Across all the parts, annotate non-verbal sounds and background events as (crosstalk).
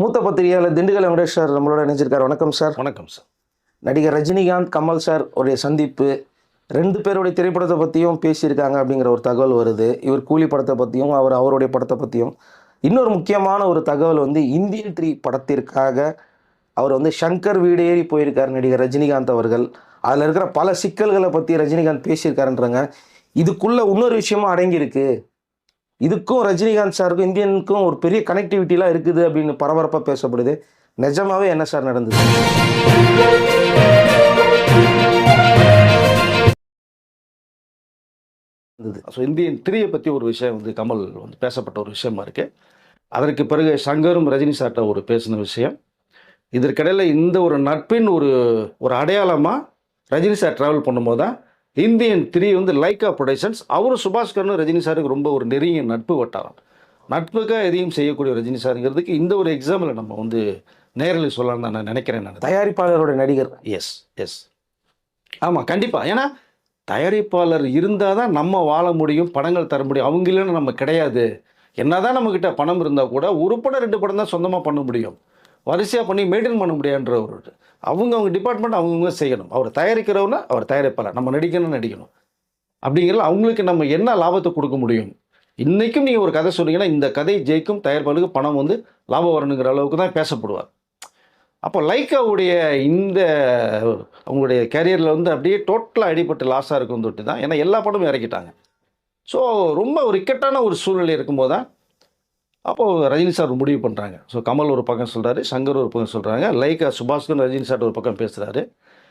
மூத்த பத்திரிகையாளர் திண்டுக்கல் வெங்கடேஷ் நம்மளோட இணைஞ்சிருக்காரு. வணக்கம் சார். வணக்கம் சார். நடிகர் ரஜினிகாந்த் கமல் சார் உடைய சந்திப்பு ரெண்டு பேருடைய திரைப்படத்தை பற்றியும் பேசியிருக்காங்க அப்படிங்கிற ஒரு தகவல் வருது. இவர் கூலி படத்தை பற்றியும் அவர் அவருடைய படத்தை பற்றியும் இன்னொரு முக்கியமான ஒரு தகவல் வந்து இந்தியன் த்ரீ படத்திற்காக அவர் வந்து சங்கர் வீடு ஏறி போயிருக்கார் நடிகர் ரஜினிகாந்த் அவர்கள். அதில் இருக்கிற பல சிக்கல்களை பற்றி ரஜினிகாந்த் பேசியிருக்காருன்றாங்க. இதுக்குள்ள இன்னொரு விஷயமும் அடங்கியிருக்கு. இதுக்கும் ரஜினிகாந்த் சாருக்கும் இந்தியனுக்கும் ஒரு பெரிய கனெக்டிவிட்டிலாம் இருக்குது அப்படின்னு பரபரப்பாக பேசப்படுது. நிஜமாகவே என்ன சார் நடந்தது? ஸோ இந்தியன் த்ரீயை பற்றி ஒரு விஷயம் வந்து கமல் வந்து பேசப்பட்ட ஒரு விஷயமா இருக்கு. அதற்கு பிறகு சங்கரும் ரஜினி சார்ட்ட ஒரு பேசின விஷயம். இதற்கிடையில் இந்த ஒரு நட்பின் ஒரு ஒரு அடையாளமாக ரஜினி சார் ட்ராவல் பண்ணும்போது தான் இந்தியன் த்ரீ வந்து லைக்கா ப்ரொடக்ஷன்ஸ் அவரும் சுபாஷ்கரனும் ரஜினி சாருக்கு ரொம்ப ஒரு நெருங்கிய நட்பு வட்டாரம். நட்புக்காக எதையும் செய்யக்கூடிய ரஜினி சாருங்கிறதுக்கு இந்த ஒரு எக்ஸாம்பிளை நம்ம வந்து நேரில் சொல்லலாம்னு தான் நான் நினைக்கிறேன் நான். தயாரிப்பாளரோட நடிகர். எஸ் எஸ் ஆமாம் கண்டிப்பாக ஏன்னா தயாரிப்பாளர் இருந்தால் தான் நம்ம வாழ முடியும் படங்கள் தர முடியும். அவங்க இல்லைன்னு நம்ம கிடையாது. என்னதான் நம்மக்கிட்ட பணம் இருந்தால் கூட ஒரு படம் ரெண்டு படம் தான் சொந்தமாக பண்ண முடியும். வரிசையாக பண்ணி மெயின்டைன் பண்ண முடியாதுன்ற ஒரு அவங்க அவங்க டிபார்ட்மெண்ட் அவங்கவுங்க செய்யணும். அவர் தயாரிக்கிறவனா அவர் தயாரிப்பார் நம்ம நடிக்கணும்னு நடிக்கணும். அப்படிங்கிறது அவங்களுக்கு நம்ம என்ன லாபத்தை கொடுக்க முடியும்? இன்றைக்கும் நீங்கள் ஒரு கதை சொன்னீங்கன்னா இந்த கதை ஜெயிக்கும் தயாரிப்பாளருக்கு பணம் வந்து லாபம் வரணுங்கிற அளவுக்கு தான் பேசப்படுவார். அப்போ லைக்காவுடைய இந்த அவங்களுடைய கேரியரில் வந்து அப்படியே டோட்டலாக அடிபட்டு லாஸாக இருக்கும் தொட்டு தான். ஏன்னா எல்லா படமும் இறக்கிட்டாங்க. ஸோ ரொம்ப ஒரு இக்கட்டான ஒரு சூழ்நிலை இருக்கும்போது தான் அப்போது ரஜினி சார் முடிவு பண்ணுறாங்க ஸோ கமல் ஒரு பக்கம் சொல்கிறாரு சங்கர் ஒரு பக்கம் சொல்கிறாங்க லைக்கா சுபாஷ்கன் ரஜினி சார் ஒரு பக்கம் பேசுகிறாரு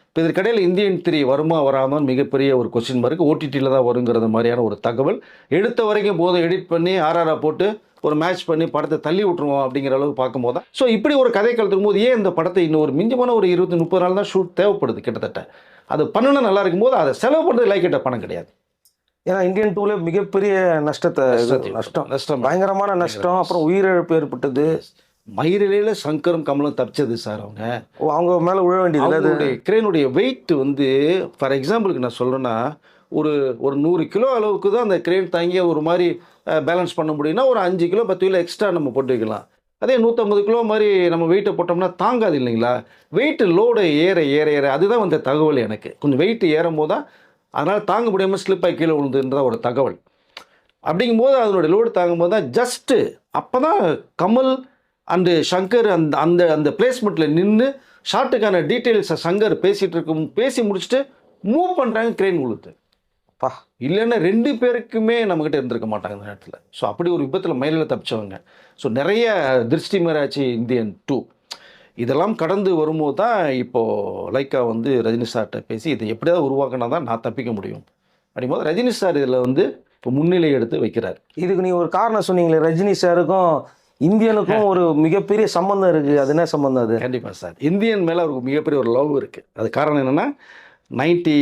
இப்போ இதற்கிடையில் இந்தியன் த்ரீ வருமா வராமல் மிகப்பெரிய ஒரு கொஸ்டின் மார்க் ஓடிடியில் தான் வருங்கிறது மாதிரியான ஒரு தகவல். எடுத்த வரைக்கும் போதும் எடிட் பண்ணி ஆர்ஆராக போட்டு ஒரு மேட்ச் பண்ணி படத்தை தள்ளி விட்டுருவோம் அப்படிங்கிற அளவுக்கு பார்க்கும்போது தான். ஸோ இப்படி ஒரு கதை கலத்துக்கும் போது ஏன் இந்த படத்தை இன்னும் ஒரு மிஞ்சமான ஒரு இருபத்தி முப்பது நாள் தான் ஷூட் தேவைப்படுது கிட்டத்தட்ட? அது பண்ணணும் நல்லா இருக்கும்போது அதை செலவு பண்ணுறது லைக்கிட்ட பணம் கிடையாது. ஏன்னா இந்தியன் டூல மிகப்பெரிய நஷ்டத்தை நஷ்டம். நஷ்டம். பயங்கரமான நஷ்டம். அப்புறம் உயிரிழப்பு ஏற்பட்டது. மயிரிலையில் சங்கரும் கமலும் தப்பிச்சது சார் அவங்க. அவங்க மேல விழ வேண்டியது கிரேனுடைய வெயிட் வந்து ஃபார் எக்ஸாம்பிளுக்கு நான் சொல்கிறேன்னா ஒரு ஒரு நூறு கிலோ அளவுக்கு தான் அந்த கிரேன் தாங்கி ஒரு மாதிரி பேலன்ஸ் பண்ண முடியும்னா ஒரு அஞ்சு கிலோ பத்து கிலோ எக்ஸ்ட்ரா நம்ம போட்டு வைக்கலாம் அதே நூற்றம்பது கிலோ மாதிரி நம்ம வெயிட்டை போட்டோம்னா தாங்காது இல்லைங்களா? வெயிட் லோடு ஏற ஏற ஏற அதுதான் வந்த தகவல் எனக்கு. கொஞ்சம் வெயிட் ஏறும் போது தான் அதனால் தாங்க முடியாமல் ஸ்லிப் ஆகி கீழே விழுந்துன்றத ஒரு தகவல். அப்படிங்கும்போது அதனுடைய லோடு தாங்கும்போது தான் ஜஸ்ட்டு அப்போ தான் கமல் அண்டு ஷங்கர் அந்த அந்த அந்த பிளேஸ்மெண்ட்டில் நின்று ஷாட்டுக்கான டீட்டெயில்ஸை சங்கர் பேசிகிட்டு இருக்கும் பேசி முடிச்சுட்டு மூவ் பண்ணுறாங்க கிரெயின் உழுத்து பா இல்லைன்னா ரெண்டு பேருக்குமே நம்மக்கிட்ட இருந்திருக்க மாட்டாங்க இந்த நேரத்தில். ஸோ அப்படி ஒரு விபத்தில் மயிலில் தப்பிச்சவங்க. ஸோ நிறைய திருஷ்டி மேராச்சு இந்தியன் டூ இதெல்லாம் கடந்து வரும்போது தான் இப்போது லைக்கா வந்து ரஜினி சார்கிட்ட பேசி இதை எப்படியாவது உருவாக்கினா தான் நான் தப்பிக்க முடியும். அப்படிங்கும்போது ரஜினி சார் இதில் வந்து இப்போ முன்னிலை எடுத்து வைக்கிறார். இதுக்கு நீங்க ஒரு காரணம் சொன்னீங்களே ரஜினி சாருக்கும் இந்தியனுக்கும் (laughs) ஒரு மிகப்பெரிய சம்பந்தம் இருக்கு. அது என்ன சம்பந்தம் அது? கண்டிப்பாக சார். இந்தியன் மேலே அவருக்கு மிகப்பெரிய ஒரு லவ் இருக்குது அது காரணம் என்னென்னா ninety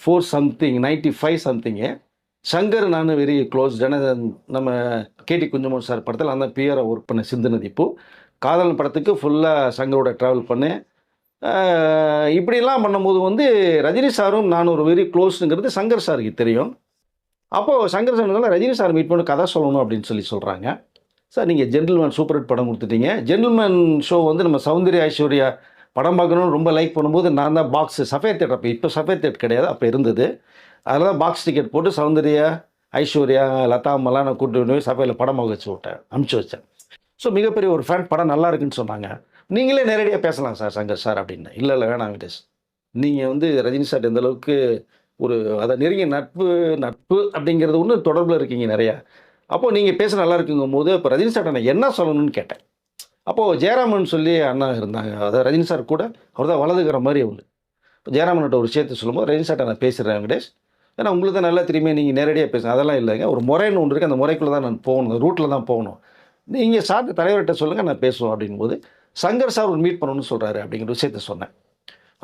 four something ninety five something Shankar நான் வெரி க்ளோஸ் ஜன நம்ம கேடி குஞ்சமோகன் சார் படத்தில் அந்த பிஆரை ஒர்க் பண்ண சிந்து நதிப்பு. காதலன் படத்துக்கு ஃபுல்லாக சங்கரோட ட்ராவல் பண்ணேன். இப்படிலாம் பண்ணும்போது வந்து ரஜினி சாரும் நான் ஒரு வெரி க்ளோஸுங்கிறது சங்கர் சாருக்கு தெரியும். அப்போது Shankar sir Rajini sir meet பண்ணி கதை சொல்லணும் அப்படின்னு சொல்லி சொல்கிறாங்க சார் நீங்கள் ஜென்டில்மேன் சூப்பர் ஹிட் படம் கொடுத்துட்டீங்க. ஜென்டில்மேன் ஷோ வந்து நம்ம சௌந்தர்யா ஐஸ்வர்யா படம் பார்க்கணும்னு ரொம்ப லைக் பண்ணும்போது நான் தான் பாக்ஸு சஃபேர் தேட்டர் அப்போ இப்போ சஃபேர் தேட் கிடையாது அப்போ இருந்தது. அதில் தான் பாக்ஸ் டிக்கெட் போட்டு சௌந்தர்யா ஐஸ்வர்யா லதா அம்மாலாம் நான் கூட்டு போய் சஃபேரில் படம் வச்சு விட்டேன் அனுப்பிச்சி வச்சேன். ஸோ மிகப்பெரிய ஒரு ஃபேன் படம் நல்லா இருக்குன்னு சொன்னாங்க. நீங்களே நேரடியாக பேசலாம் சார் சங்கர் சார் அப்படின்னு. இல்லை இல்லை வேணாம் விட்டேஷ் நீங்கள் வந்து ரஜினி சார் எந்த அளவுக்கு ஒரு அதை நெருங்கிய நட்பு நட்பு அப்படிங்கிறது ஒன்று தொடர்பில் இருக்கீங்க நிறையா. அப்போது நீங்கள் பேச நல்லா இருக்குங்கும் போது இப்போ ரஜினி சார் நான் என்ன சொல்லணும்னு கேட்டேன். அப்போது ஜெயராமன் சொல்லி அண்ணா இருந்தாங்க. அதாவது ரஜினி சார் கூட அவர் தான் வலதுக்கிற மாதிரி அவங்க இப்போ ஜெயராமன்கிட்ட ஒரு விஷயத்தை சொல்லும்போது ரஜினி சார்ட்ட நான் பேசுகிறேன் வெங்கடேஷ். ஏன்னா உங்களுக்கு தான் நல்லா திரும்பி நீங்கள் நேரடியாக பேசுங்க. அதெல்லாம் இல்லைங்க. ஒரு முறைன்னு ஒன்று இருக்குது அந்த முறைக்குள்ளே தான் நான் போகணும். ரூட்டில் தான் போகணும். நீங்கள் சார் தலைவர்கிட்ட சொல்லுங்கள் நான் பேசுவோம் அப்படிங்கும்போது சங்கர் சார் ஒரு மீட் பண்ணணும்னு சொல்கிறாரு அப்படிங்கிற விஷயத்த சொன்னேன்.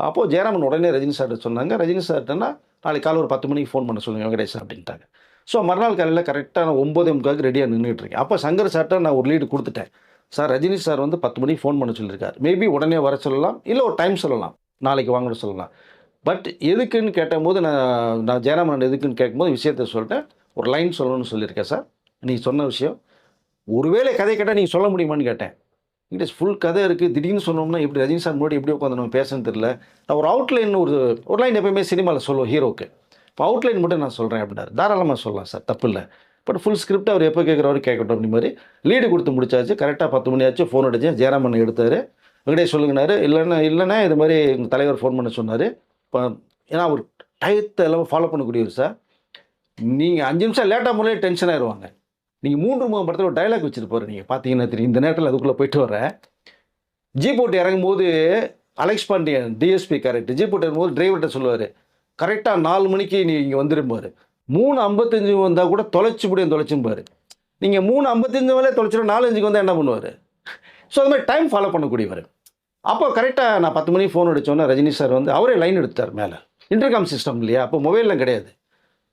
அப்போது ஜெயராமன் உடனே ரஜினி சார்கிட்ட சொன்னாங்க. ரஜினி சார்ட்டனா நாளைக்கு காலை ஒரு பத்து மணிக்கு ஃபோன் பண்ண சொல்லுங்கள் வெங்கடேஷ் அப்படின்ட்டாங்க. ஸோ மறுநாள் காலையில் கரெக்டாக நான் ஒம்பதே முக்காவுக்கு ரெடியாக நின்றுட்டு இருக்கேன். அப்போ சங்கர் சார்ட்ட நான் ஒரு லீடு கொடுத்துட்டேன். சார் ரஜினி சார் வந்து பத்து மணிக்கு ஃபோன் பண்ண சொல்லியிருக்காரு. மேபி உடனே வர சொல்லலாம் இல்லை ஒரு டைம் சொல்லலாம். நாளைக்கு வாங்கணும் சொல்லலாம். பட் எதுக்குன்னு கேட்டபோது நான் நான் ஜெயராமன் எதுக்குன்னு கேட்கும்போது விஷயத்த சொல்லிட்டேன். ஒரு லைன் சொல்லணும்னு சொல்லியிருக்கேன் சார். நீ சொன்ன விஷயம் ஒருவேளை கதை கேட்டால் நீங்கள் சொல்ல முடியுமான்னு கேட்டேன். வெங்கடேஷ் ஃபுல் கதை இருக்குது திடீர்னு சொன்னோம்னா எப்படி ரஜினி சார் முன்னாடி எப்படி உட்காந்து நம்ம பேசணும்னு தெரியல. நான் ஒரு அவுட்லைன் ஒரு ஒரு லைன் எப்பயுமே சினிமாவில் சொல்லுவோம் ஹீரோக்கு இப்போ அவுட்லைன் மட்டும் நான் சொல்கிறேன் அப்படின்னாரு. தாராளமாக சொல்லலாம் சார் தப்பு இல்லை. பட் ஃபுல் ஸ்கிரிப்ட் அவர் எப்போ கேட்குறவரு கேட்கட்டும் அப்படி மாதிரி. லீடு கொடுத்து முடிச்சாச்சு. கரெக்டாக பத்து மணி ஆச்சு ஃபோன் அடிச்சேன். ஜெயராமன் எடுத்தார். வெங்கடேஷ் சொல்லுங்கனாரு இல்லைன்னா இல்லைன்னா இது மாதிரி எங்கள் தலைவர் ஃபோன் பண்ண சொன்னார். இப்போ ஏன்னா அவர் டயத்தை எல்லாம் ஃபாலோ பண்ணக்கூடியவர் சார். நீங்கள் அஞ்சு நிமிஷம் லேட்டாக முறையே டென்ஷன் ஆயிடுவாங்க நீங்கள் மூன்று மூணு படத்தில் ஒரு டைலாக் வச்சுருப்பாரு நீங்கள் பார்த்தீங்கன்னா தெரியும். இந்த நேரத்தில் அதுக்குள்ளே போயிட்டு வரேன் ஜீப் போட்டு இறங்கும்போது Alex Pandian DSP correct jeep போட்டு இறங்கும்போது டிரைவர்கிட்ட சொல்லுவார் கரெக்டாக நாலு மணிக்கு நீ இங்கே வந்துரும்பார். மூணு ஐம்பத்தஞ்சு வந்தால் கூட தொலைச்சி முடியும் தொலைச்சும்பார். நீங்கள் மூணு ஐம்பத்தஞ்சு மேலே தொலைச்சிடும் நாலு அஞ்சுக்கு வந்தால் என்ன பண்ணுவார்? ஸோ அது மாதிரி டைம் ஃபாலோ பண்ணக்கூடியவர். அப்போ கரெக்டாக நான் பத்து மணிக்கு ஃபோன் அடித்தோன்னே ரஜினி சார் வந்து அவரே லைன் எடுத்தார் மேலே. இன்டர்காம் சிஸ்டம் இல்லையா? அப்போ மொபைல்லாம் கிடையாது.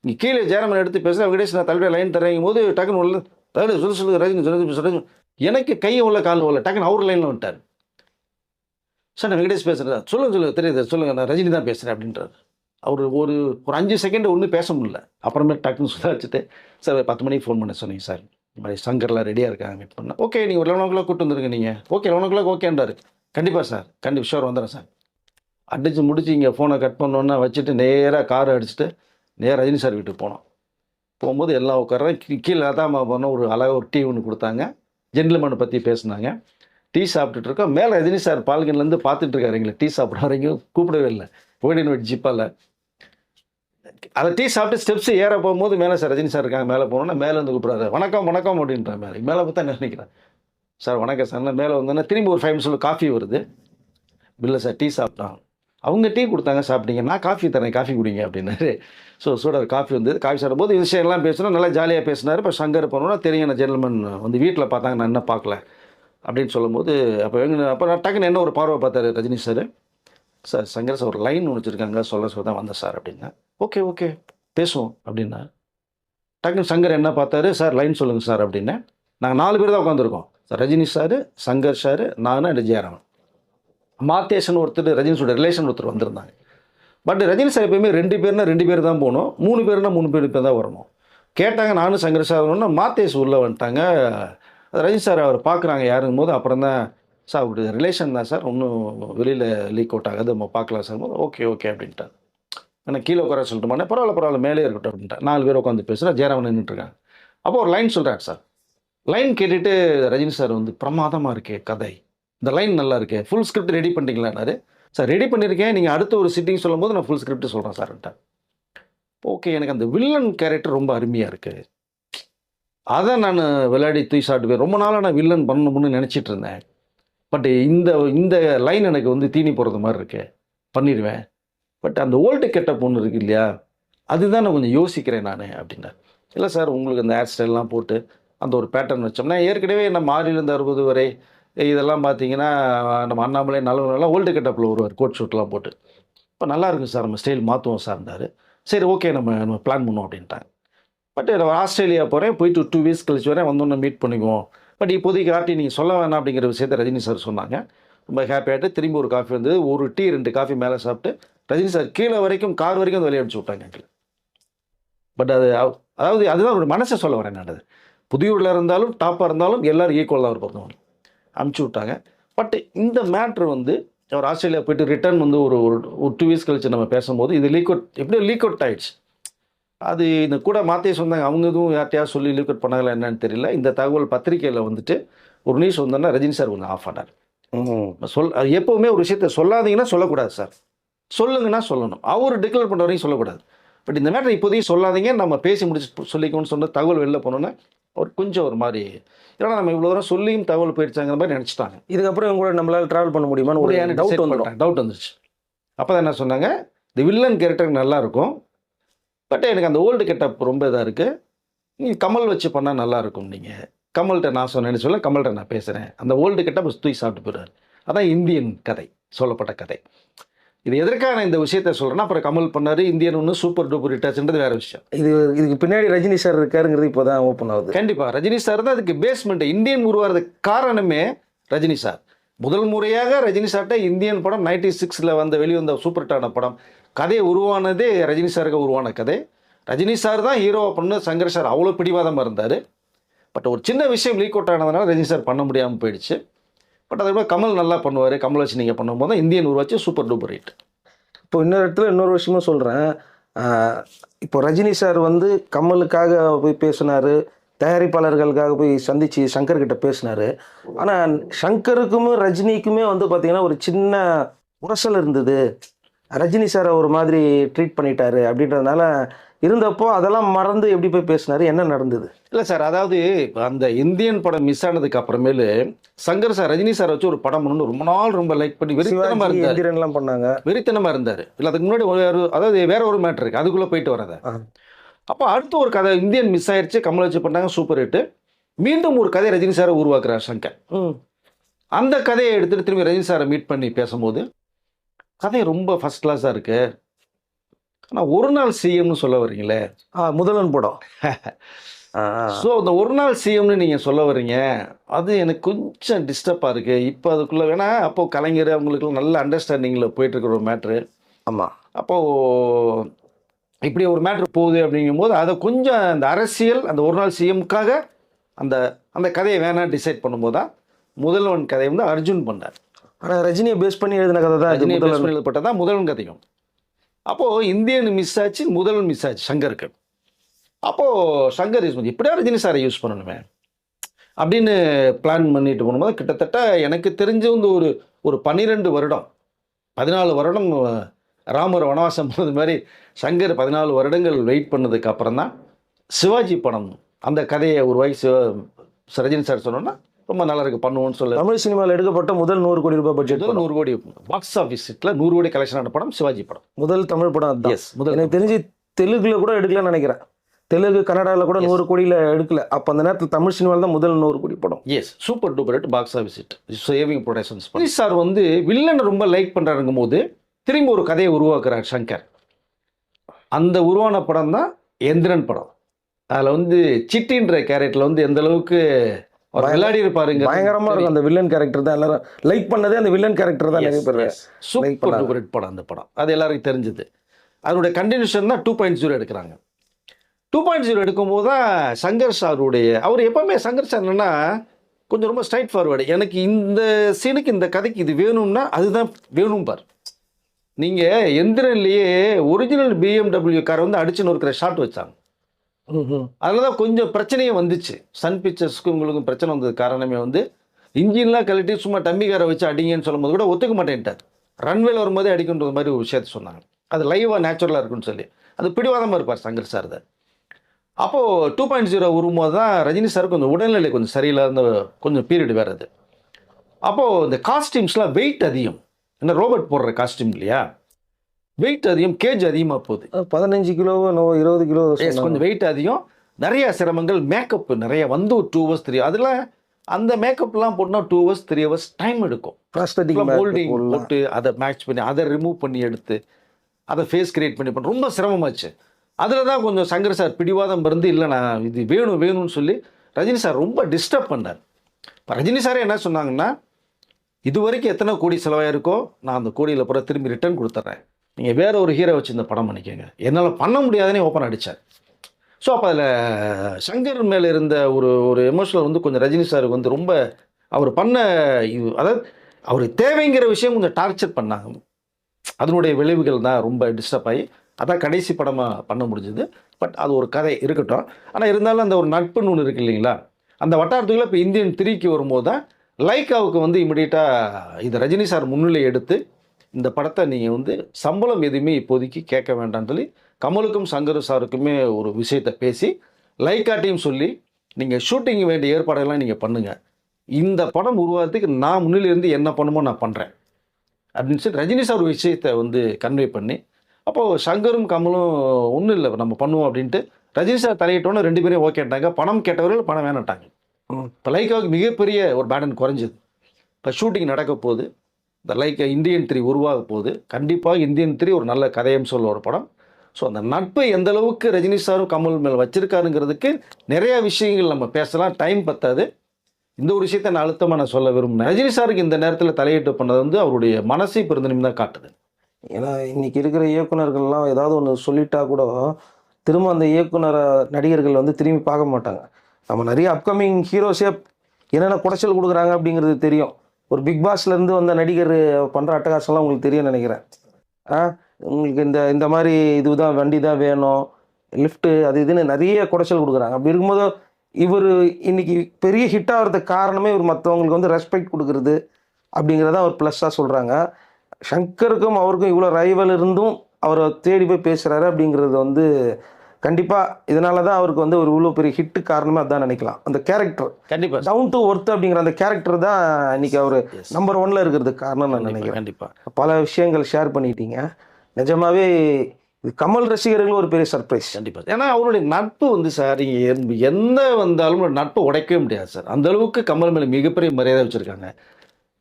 இங்கே கீழே ஜேரமன் எடுத்து பேசுகிறேன் வெங்கடேஷ் நான் தலைவர் லைன் தரேங்கும் போது டக்குன்னு உள்ள தலைவர் சொல்லு சொல்லு ரஜினி சொல்லு சொல்லு எனக்கு கையை உள்ள கால் உள்ள டக்குன்னு அவர் லைனில் வந்துட்டார். சார் நான் வெங்கடேஷ் பேசுகிறேன் சொல்லுங்க சொல்லுங்க தெரியுது சொல்லுங்கள் நான் ரஜினி தான் பேசுகிறேன் அப்படின்றார். அவர் ஒரு ஒரு அஞ்சு செகண்ட் ஒன்றும் பேச முடியல. அப்புறமே டக்குன்னு சுதாரிச்சுட்டு சார் பத்து மணிக்கு ஃபோன் பண்ண சொன்னீங்க சார். இந்த மாதிரி சங்கர்லாம் ரெடியாக இருக்காங்க மீட் பண்ண. ஓகே நீங்கள் ஒரு லெவன் ஓ கிளாக் கூட்டு வந்துருங்க நீங்கள் ஓகே லெவன் ஓ கிளாக் ஓகேன்றாரு கண்டிப்பாக சார். கண்டிப்பாக ஷோர் வந்துடுறேன் சார். அடித்து முடிச்சு இங்கே ஃபோனை கட் பண்ணோன்னா வச்சுட்டு நேராக காரை அடிச்சுட்டு நேராக ரஜினி சார் வீட்டுக்கு போனோம். போகும்போது எல்லாம் உட்கார்றேன் கீழே தான் போனோம் ஒரு அழகாக ஒரு டீ ஒன்று கொடுத்தாங்க. ஜென்டில்மேனை பற்றி பேசுனாங்க. டீ சாப்பிட்டுட்டு இருக்கோம். மேலே ரஜினி சார் பால்கன்லேருந்து பார்த்துட்டு இருக்காரு. எங்களை டீ சாப்பிட வரைக்கும் கூப்பிடவே இல்லை. ஓடின் வெட் ஜிப்பால் அதை டீ சாப்பிட்டு ஸ்டெப்ஸ் ஏற போகும்போது மேலே சார் ரஜினி சார் இருக்காங்க. மேலே போனோன்னா மேலே வந்து கூப்பிட்றாரு. வணக்கம் வணக்கம் அப்படின்ற மேலே. மேலே பார்த்தா நினைக்கிறேன் சார் வணக்கம் சார். மேலே வந்தோன்னா திரும்பி ஒரு ஃபைவ் மினிட்ஸில் காஃபி வருது. இல்லை சார் டீ சாப்பிட்டான். அவங்க டீ கொடுத்தாங்க சாப்பிட்டீங்க. நான் காஃபி தரேன் காஃபி குடிங்க அப்படின்னாரு. ஸோ சூடாக காஃபி வந்து காஃபி சாப்பிடும்போது இது விஷயம்லாம் பேசினா நல்லா ஜாலியாக பேசினார். இப்போ சங்கர் போனோன்னா தெரியும் நான் ஜென்டல்மேன் வந்து வீட்டில் பார்த்தாங்க. நான் என்ன பார்க்கல. அப்படின்னு சொல்லும்போது அப்போ எங்க அப்போ நான் டக்குன்னு என்ன ஒரு பார்வை பார்த்தாரு Rajini sir sir Shankar sir ஒரு லைன் முடிச்சிருக்காங்க சொல்ல சொல்ல தான் வந்தேன் சார் அப்படின்னா ஓகே ஓகே பேசுவோம். அப்படின்னா டக்குன்னு சங்கர் என்ன பார்த்தாரு? சார் லைன் சொல்லுங்கள் சார் அப்படின்னு நாங்கள் நாலு பேர் தான் உட்காந்துருக்கோம் ரஜினி சார் சங்கர் சார் நான் அண்ட் ஜெயராமன். மாத்தேஷன் ஒருத்தர் ரஜினிஸோட ரிலேஷன் ஒருத்தர் வந்திருந்தாங்க. பட் ரஜினி சார் எப்பயுமே ரெண்டு பேர்னா ரெண்டு பேர் தான் போகணும். மூணு பேர்னா மூணு பேர் தான் வரணும். கேட்டாங்க நானும் சங்கர் சார் மாத்தேஷ் உள்ளே வந்துட்டாங்க. ரஜினி சார் அவர் பார்க்குறாங்க யாருங்கும் போது அப்புறம் தான் சார் அவருடைய ரிலேஷன் தான் சார் ஒன்றும் வெளியில் லீக் அவுட் ஆகாது. நம்ம பார்க்கலாம் சார் போது ஓகே ஓகே அப்படின்ட்டார். எனக்கு கீழே உட்கார சொல்லிட்டுமானே பரவாயில்ல பரவாயில்ல மேலே இருக்கட்டும் அப்படின்ட்டு நாலு பேர் உட்காந்து பேசுகிறேன் ஜெயராமன் நின்றுட்டுருக்காங்க அப்போ ஒரு லைன் சொல்கிறார் சார் லைன் கேட்டுட்டு ரஜினி சார் வந்து பிரமாதமாக இருக்கே கதை. இந்த லைன் நல்லா இருக்கு. ஃபுல் ஸ்கிரிப்ட் ரெடி பண்ணிட்டீங்களான்னாரு சார் ரெடி பண்ணியிருக்கேன். நீங்கள் அடுத்த ஒரு சிட்டிங் சொல்லும்போது நான் ஃபுல் ஸ்கிரிப்ட் சொல்கிறேன் சார்ன்ட்டேன் ஓகே எனக்கு அந்த வில்லன் கேரக்டர் ரொம்ப அருமையாக இருக்குது அதை நான் விளையாடி தூய் சாப்பிட்டு ரொம்ப நாளாக நான் வில்லன் பண்ணணும்னு நினச்சிட்டு இருந்தேன். பட் இந்த இந்த லைன் எனக்கு வந்து தீனி போடுறது மாதிரி இருக்கு. பண்ணிடுவேன். பட் அந்த ஓல்டு கெட்டப் ஒன்று இருக்கு இல்லையா? அதுதான் நான் கொஞ்சம் யோசிக்கிறேன் நான் அப்படின்னா இல்லை சார் உங்களுக்கு அந்த ஹேர் ஸ்டைல்லாம் போட்டு அந்த ஒரு பேட்டர்ன் வச்சோம்னா ஏற்கனவே நான் மாறிலிருந்து அறுபது வரை இதெல்லாம் பார்த்தீங்கன்னா நம்ம அண்ணாமலை நல்லவங்கெல்லாம் ஓல்டு கெட்டப்பில் வருவார் கோட் ஷூட்லாம் போட்டு. இப்போ நல்லா இருக்கும் சார் நம்ம ஸ்டைல் மாற்றுவோம் சார்ந்தார் சரி ஓகே நம்ம நம்ம பிளான் பண்ணுவோம் அப்படின்ட்டாங்க. பட் நான் ஆஸ்திரேலியா போகிறேன் போயிட்டு டூ வீக்ஸ் கழிச்சு வரேன் வந்தோன்னே மீட் பண்ணிக்குவோம். பட் இப்போதைக்கு ஆர்டி நீங்கள் சொல்ல வேணாம் அப்படிங்கிற விஷயத்த ரஜினி சார் சொன்னாங்க. ரொம்ப ஹாப்பியாகிட்டு திரும்பி ஒரு காஃபி வந்து ஒரு டீ ரெண்டு காஃபி மேலே சாப்பிட்டு ரஜினி சார் கீழே வரைக்கும் கார் வரைக்கும் வந்து வெளியே அடிச்சு விட்டாங்க எங்களுக்கு பட் அது அதாவது அதுதான் அவருடைய மனசை சொல்ல வரேன் நான் அது. புதியூரில் இருந்தாலும் டாப்பாக இருந்தாலும் எல்லாரும் ஈக்குவல் தான் ஒரு பிறந்தவங்க அமுச்சு விட்டாங்க. பட் இந்த மேட்ரு வந்து அவர் ஆஸ்திரேலியா போயிட்டு ரிட்டர்ன் வந்து ஒரு ஒரு டூ வீக்ஸ் கழிச்சு நம்ம பேசும்போது இது லீக் அவுட் எப்படியோ லீக் அவுட் ஆயிடுச்சு. அது இந்த கூட மாற்றே சொன்னாங்க அவங்க எதுவும் யார்ட்டையாவது சொல்லி லீக் அவுட் பண்ணாங்களா என்னன்னு தெரியல. இந்த தகவல் பத்திரிக்கையில் வந்துட்டு ஒரு நியூஸ் வந்தோன்னா ரஜினி சார் கொஞ்சம் ஆஃப் ஆனார். சொல் எப்போவுமே ஒரு விஷயத்த சொல்லாதீங்கன்னா சொல்லக்கூடாது சார். சொல்லுங்கன்னா சொல்லணும். அவர் டிக்ளேர் பண்ணுற வரைக்கும் சொல்லக்கூடாது. பட் இந்த மேட்டர் இப்போதைக்கு சொல்லாதீங்க. நம்ம பேசி முடிச்சு சொல்லிக்கணும்னு சொன்ன தகவல் வெளில போனோன்னே அவர் கொஞ்சம் ஒரு மாதிரி ஏன்னா நம்ம இவ்வளோ தூரம் சொல்லியும் தகவல் போயிடுச்சாங்கிற மாதிரி நினச்சிட்டாங்க. இதுக்கப்புறம் கூட நம்மளால டிராவல் பண்ண முடியுமான்னு ஒரு டவுட் வந்துடும் டவுட் வந்துருச்சு. அப்போ தான் என்ன சொன்னாங்க? இந்த வில்லன் கேரக்டர் நல்லா இருக்கும். பட் எனக்கு அந்த ஓல்டு கெட்டப் ரொம்ப இதாக இருக்குது நீ கமல் வச்சு பண்ணால் நல்லா இருக்கும் நீங்கள் கமல்கிட்ட நான் சொன்னேன்னு சொல்ல கமல்கிட்ட நான் பேசுகிறேன் அந்த ஓல்டு கெட்டப் தூக்கி சாப்பிட்டு போயிடுறாரு. அதான் இந்தியன் கதை சொல்லப்பட்ட கதை. இது எதற்கான இந்த விஷயத்த சொல்கிறேன்னா அப்புறம் கமல் பண்ணார் இந்தியன் ஒன்று சூப்பர் டூப்பர் ஹிட்டாச்சுன்றது வேறு விஷயம். இது இதுக்கு பின்னாடி ரஜினி சார் இருக்காருங்கிறது இப்போ தான் ஓப்பன் ஆகுது. கண்டிப்பாக ரஜினி சார் தான் அதுக்கு பேஸ்மெண்ட் இந்தியன் உருவாகிறதுக்கு காரணமே ரஜினி சார் முதல் முறையாக ரஜினி சார்ட்ட இந்தியன் படம் நைன்டி சிக்ஸில் வந்த வெளிவந்த சூப்பர் ஹிட்டான படம். கதை உருவானதே ரஜினி சாருக்கு உருவான கதை. ரஜினி சார் தான் ஹீரோவை பண்ணு சங்கர் சார் அவ்வளோ பிடிவாதமாக இருந்தார். பட் ஒரு சின்ன விஷயம் லீக் அவுட் ஆனதுனால ரஜினி சார் பண்ண முடியாமல் போயிடுச்சு. பட் அதை விட கமல் நல்லா பண்ணுவார் கமல் வச்சு நீங்கள் பண்ணும்போது தான் இந்தியன் உருவாச்சு சூப்பர் டூப்பர் ஹிட் இப்போ இன்னொரு இடத்துல இன்னொரு விஷயமும் சொல்கிறேன் இப்போ ரஜினி சார் வந்து கமலுக்காக போய் பேசினார் தயாரிப்பாளர்களுக்காக போய் சந்தித்து சங்கர்கிட்ட பேசினார். பேசினாரு ஆனால் சங்கருக்குமே ரஜினிக்குமே வந்து பார்த்தீங்கன்னா ஒரு சின்ன உரசல் இருந்தது. ரஜினி சாரை ஒரு மாதிரி ட்ரீட் பண்ணிட்டாரு அப்படின்றதுனால இருந்தப்போ அதெல்லாம் மறந்து எப்படி போய் பேசினாரு? என்ன நடந்தது? இல்லை சார் அதாவது இப்ப அந்த இந்தியன் படம் மிஸ் ஆனதுக்கு அப்புறமேலு சங்கர் சார் ரஜினி சார் வச்சு ஒரு படம் பண்ணணும்னு ரொம்ப நாள் ரொம்ப லைக் பண்ணி வெறித்தனமாக இருந்தார். பண்ணாங்க. வெறித்தனமாக இருந்தார். இல்லை அதுக்கு முன்னாடி ஒரு அதாவது வேற ஒரு மேட்ரு இருக்குது அதுக்குள்ளே போயிட்டு வரத. அப்போ அடுத்த ஒரு கதை இந்தியன் மிஸ் ஆயிடுச்சு கமல் வச்சு பண்ணாங்க சூப்பர் ஹிட்டு மீண்டும் ஒரு கதை ரஜினி சாரை உருவாக்குறார் சங்கர். அந்த கதையை எடுத்துட்டு திரும்பி ரஜினி சாரை மீட் பண்ணி பேசும்போது கதை ரொம்ப ஃபர்ஸ்ட் கிளாஸாக இருக்கு. ஆனால் ஒரு நாள் சிஎம்னு சொல்ல வர்றீங்களே? ஆ முதல்வன் படம். (laughs) ஸோ அந்த ஒரு நாள் சிஎம்னு நீங்கள் சொல்ல வர்றீங்க அது எனக்கு கொஞ்சம் டிஸ்டர்பாக இருக்குது இப்போ அதுக்குள்ளே வேணா அப்போ கலைஞர் அவங்களுக்கு நல்ல அண்டர்ஸ்டாண்டிங்கில் போயிட்டு இருக்கிற ஒரு மேட்ரு ஆமா. அப்போது இப்படி ஒரு மேட்ரு போகுது அப்படிங்கும்போது அதை கொஞ்சம் அந்த அரசியல் அந்த ஒரு நாள் சிஎம்க்காக அந்த அந்த கதையை வேணாம் டிசைட் பண்ணும்போது தான் முதல்வன் கதையை வந்து அர்ஜுன் பண்ணார். ஆனா ரஜினியை பேஸ் பண்ணி எழுதின கதை தான் இது ரஜினி முதல்வன். பேஸ் பண்ணி எழுதப்பட்டது தான் முதல்வன் கதையும். அப்போது இந்தியன் மிஸ் ஆச்சு முதல்வன் மிஸ் ஆச்சு சங்கருக்கு. அப்போது சங்கர் யூஸ் பண்ணி இப்படியா ரஜினி சாரை யூஸ் பண்ணணுமே. அப்படின்னு பிளான் பண்ணிட்டு போகும்போது கிட்டத்தட்ட எனக்கு தெரிஞ்ச வந்து ஒரு ஒரு பன்னிரெண்டு வருடம் பதினாலு வருடம் ராமர் வனவாசம் போனது மாதிரி சங்கர் பதினாலு வருடங்கள் வெயிட் பண்ணதுக்கு அப்புறம் தான் சிவாஜி படம் அந்த கதையை உருவாக்கி சிவ ரஜினி சார் சொன்னோன்னா ரொம்ப நல்லா இருக்கு பண்ணுவோன்னு சொல்ல. தமிழ் சினிமாவில் எடுக்கப்பட்ட முதல் நூறு கோடி ரூபாய் பட்ஜெட் நூறு கோடி பாக்ஸ் ஆஃபீஸ் ஹிட்ல நூறு கோடி கலெக்ஷன் ஆன படம் சிவாஜி படம். முதல் தமிழ் படம் எஸ் முதல் எனக்கு தெரிஞ்சு தெலுங்குல கூட எடுக்கலன்னு நினைக்கிறேன். தெலுங்கு கன்னடாவில் கூட நூறு கோடியில் எடுக்கல. அப்போ அந்த நேரத்தில் தமிழ் சினிமாவில் தான் முதல் நூறு கோடி படம். Yes super duper hit box office hit saving productions புலிஸ் சார் வந்து வில்லனை ரொம்ப லைக் பண்ணுறாருங்கும் போது திரும்பி ஒரு கதையை உருவாக்குறார் சங்கர். அந்த உருவான படம் தான் எந்திரன் படம். அதில் வந்து சிட்டின்ற கேரக்டரில் வந்து எந்த அளவுக்கு விளையாடி இருப்பாருங்க. பயங்கரமா இருக்கும். அந்த வில்லன் கேரக்டர் தான் எல்லாரும் லைக் பண்ணதே அந்த வில்லன் கேரக்டர் தான் நிறைய பேர் சூப்பர் ஹிட் படம் அந்த படம். அது எல்லாருக்கும் தெரிஞ்சது. அதனுடைய கண்டினியூஷன் தான் டூ பாயிண்ட் ஜீரோ எடுக்கிறாங்க. டூ பாயிண்ட் ஜீரோ எடுக்கும்போது தான் சங்கர் சாருடைய அவர் எப்பவுமே சங்கர் சார் என்னன்னா கொஞ்சம் ரொம்ப ஸ்ட்ரைட் ஃபார்வர்டு எனக்கு இந்த சீனுக்கு இந்த கதைக்கு இது வேணும்னா அதுதான் வேணும் பார் நீங்கள் எந்திரன்லேயே ஒரிஜினல் பிஎம்டபிள்யூ காரை வந்து அடிச்சு நொறுக்கிற ஷாட் வச்சாங்க. அதில் தான் கொஞ்சம் பிரச்சனையே வந்துச்சு. சன் பிக்சர்ஸ்க்கும் உங்களுக்கும் பிரச்சனை வந்தது காரணமே வந்து இன்ஜின்லாம் கழட்டி சும்மா டம்மிக்காரை வச்சு அடிங்கன்னு சொல்லும்போது கூட ஒத்துக்க மாட்டேன்ட்டார். ரன்வேல வரும்போதே அடிக்கின்ற மாதிரி ஒரு விஷயத்த சொன்னாங்க. அது லைவாக நேச்சுரலாக இருக்குன்னு சொல்லி. அது பிடிவாதமாக இருப்பார் சங்கர் சார் தான் அப்போது டூ பாயிண்ட் ஜீரோ வரும்போது தான் ரஜினி சார் கொஞ்சம் உடல்நிலை கொஞ்சம் சரியில்லாத கொஞ்சம் பீரியட் வேறு அது. அப்போது இந்த காஸ்டியூம்ஸ்லாம் வெயிட் அதிகம். என்ன ரோபோட் போடுற காஸ்டியூம் இல்லையா? வெயிட் அதிகம் கேஜ் அதிகமாக போகுது. பதினஞ்சு கிலோ இருபது கிலோ கொஞ்சம் வெயிட் அதிகம். நிறைய சிரமங்கள் மேக்கப் நிறைய வந்து ஒரு டூ ஹவர்ஸ் த்ரீ அதெல்லாம் அந்த மேக்கப்லாம் போட்டுனா two hours three hours time எடுக்கும். ப்ராஸ்தட்டிக் மோல்டிங் போட்டு அதை மேட்ச் பண்ணி அதை ரிமூவ் பண்ணி எடுத்து அதை ஃபேஸ் கிரியேட் பண்ணி பண்ண ரொம்ப சிரமமாச்சு. அதில் தான் கொஞ்சம் சங்கர் சார் பிடிவாதம் இருந்து இல்லை நான் இது வேணும் வேணும்னு சொல்லி ரஜினி சார் ரொம்ப டிஸ்டர்ப் பண்ணார். இப்போ ரஜினி சாரே என்ன சொன்னாங்கன்னா இது வரைக்கும் எத்தனை கோடி செலவாயிருக்கோ நான் அந்த கோடியில் பூரா திரும்பி ரிட்டர்ன் கொடுத்துட்றேன். நீங்கள் வேற ஒரு ஹீரோ வச்சு இந்த படம் பண்ணிக்கோங்க. என்னால் பண்ண முடியாதுன்னு ஓப்பன் அடித்தார் ஸோ அப்போ அதில் சங்கர் மேலே இருந்த ஒரு ஒரு எமோஷனல் வந்து கொஞ்சம் ரஜினி சாருக்கு வந்து ரொம்ப அவர் பண்ண இது அதாவது அவர் தேவைங்கிற விஷயம் கொஞ்சம் டார்ச்சர் பண்ணாங்க. அதனுடைய விளைவுகள் தான் ரொம்ப டிஸ்டர்ப் ஆகி அதான் கடைசி படமாக பண்ண முடிஞ்சது. பட் அது ஒரு கதை இருக்கட்டும். ஆனால் இருந்தாலும் அந்த ஒரு நட்புன்னு ஒன்று இருக்கு இல்லைங்களா? அந்த வட்டாரத்துக்குள்ள இப்போ இந்தியன் த்ரீக்கு வரும்போது தான் லைக்காவுக்கு வந்து இமிடியேட்டாக இது ரஜினி சார் முன்னிலை எடுத்து இந்த படத்தை நீங்கள் வந்து சம்பளம் எதுவுமே இப்போதைக்கு கேட்க வேண்டாம்னு சொல்லி கமலுக்கும் சங்கர் சாருக்குமே ஒரு விஷயத்தை பேசி லைக்காட்டையும் சொல்லி நீங்கள் ஷூட்டிங் வேண்டிய ஏற்பாடெல்லாம் நீங்கள் பண்ணுங்கள் இந்த படம் உருவாகிறதுக்கு நான் முன்னிலை இருந்து என்ன பண்ணுமோ நான் பண்ணுறேன் அப்படின்னு சொல்லி ரஜினி சார் ஒரு விஷயத்தை வந்து கன்வே பண்ணி அப்போது சங்கரும் கமலும் ஒன்றும் இல்லை நம்ம பண்ணுவோம் அப்படின்ட்டு ரஜினி சார் தலையிட்டோன்னு ரெண்டு பேரும் ஓகேட்டாங்க பணம் கேட்டவர்கள் பணம் வேணாட்டாங்க. இப்போ லைக்காவுக்கு மிகப்பெரிய ஒரு பேடன் குறைஞ்சது. இப்போ ஷூட்டிங் நடக்க போகுது. இந்த லைக் இந்தியன் த்ரீ உருவாக போகுது கண்டிப்பாக இந்தியன் த்ரீ ஒரு நல்ல கதையம் சொல்ல ஒரு படம். ஸோ அந்த நட்பை எந்த அளவுக்கு ரஜினி சாரும் கமல் மேல் வச்சுருக்காருங்கிறதுக்கு நிறையா விஷயங்கள் நம்ம பேசலாம். டைம் பத்தாது. இந்த ஒரு விஷயத்தை நான் அழுத்தமாக நான் சொல்ல விரும்பினேன் ரஜினி சாருக்கு இந்த நேரத்தில் தலையீட்டு பண்ணது வந்து அவருடைய மனசை பெருந்தனிமை தான் காட்டுது. ஏன்னா இன்றைக்கி இருக்கிற இயக்குனர்கள்லாம் ஏதாவது ஒன்று சொல்லிட்டா கூட திரும்ப அந்த இயக்குனரை நடிகர்கள் வந்து திரும்பி பார்க்க மாட்டாங்க. நம்ம நிறைய அப்கமிங் ஹீரோஸே என்னென்ன குடைச்சல் கொடுக்குறாங்க அப்படிங்கிறது தெரியும். ஒரு பிக் பாஸ்லேருந்து வந்த நடிகர் பண்ணுற அட்டகாசம்லாம் உங்களுக்கு தெரியும்னு நினைக்கிறேன். ஆ? உங்களுக்கு இந்த இந்த மாதிரி இது தான் வண்டி தான் வேணும். லிஃப்ட்டு அது இதுன்னு நிறைய குடைச்சல் கொடுக்குறாங்க. அப்படி இருக்கும்போது இவர் இன்றைக்கி பெரிய ஹிட் ஆகிறதுக்கு காரணமே இவர் மற்றவங்களுக்கு வந்து ரெஸ்பெக்ட் கொடுக்குறது அப்படிங்கிறத அவர் ப்ளஸ்ஸாக சொல்கிறாங்க சங்கருக்கும் அவருக்கும் இவ்வளோ ரைவல் இருந்தும் அவரை தேடி போய் பேசுகிறாரு அப்படிங்கிறது வந்து கண்டிப்பாக இதனால தான் அவருக்கு வந்து ஒரு இவ்வளோ பெரிய ஹிட்டு காரணமே அதான் நினைக்கலாம். அந்த கேரக்டர் கண்டிப்பா. டவுன் டு ஒர்த் அப்படிங்கிற அந்த கேரக்டர் தான் இன்னைக்கு அவர் நம்பர் ஒன்ல இருக்கிறதுக்கு காரணம் நான் நினைக்கிறேன். கண்டிப்பா. பல விஷயங்கள் ஷேர் பண்ணிட்டீங்க. நிஜமாவே இது கமல் ரசிகர்கள் ஒரு பெரிய சர்ப்ரைஸ் கண்டிப்பா. ஏன்னா அவருடைய நட்பு வந்து சார் நீங்க எந்த- எந்த வந்தாலும் நட்பை உடைக்கவே முடியாது சார் அந்த அளவுக்கு கமல் மேல மிகப்பெரிய மரியாதை வச்சிருக்காங்க.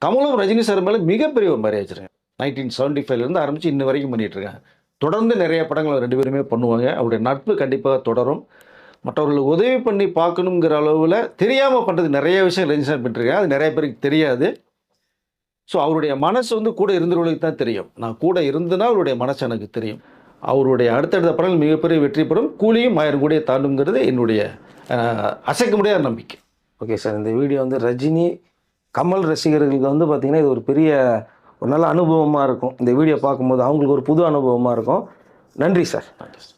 கமலும் ரஜினி சார் மேல மிகப்பெரிய ஒரு மரியாதை வச்சிருக்காங்க. நைன்டீன் செவன்டி ஃபைவ்லேருந்து ஆரம்பிச்சு இன்ன வரைக்கும் பண்ணிட்டு இருக்காங்க. தொடர்ந்து நிறைய படங்கள் ரெண்டு பேருமே பண்ணுவாங்க. அவருடைய நட்பு கண்டிப்பாக தொடரும். மற்றவர்களுக்கு உதவி பண்ணி பார்க்கணுங்கிற அளவில் தெரியாமல் பண்ணுறது நிறைய விஷயம் ரெஜிஸ்டர் பண்ணிருக்கேன் அது நிறைய பேருக்கு தெரியாது. ஸோ அவருடைய மனசு வந்து கூட இருந்தவர்களுக்கு தான் தெரியும். நான் கூட இருந்தனா அவருடைய மனசு எனக்கு தெரியும். அவருடைய அடுத்தடுத்த படங்கள் மிகப்பெரிய வெற்றி பெறும். கூலியும் ஆயிரம் கோடியை தாண்டுங்கிறது என்னுடைய அசைக்க முடியாத நம்பிக்கை. ஓகே சார் இந்த வீடியோ வந்து ரஜினி கமல் ரசிகர்களுக்கு வந்து பார்த்திங்கன்னா இது ஒரு பெரிய ஒரு நல்ல அனுபவமாக இருக்கும். இந்த வீடியோ பார்க்கும்போது அவங்களுக்கு ஒரு புது அனுபவமாக இருக்கும். நன்றி சார். நன்றி சார்.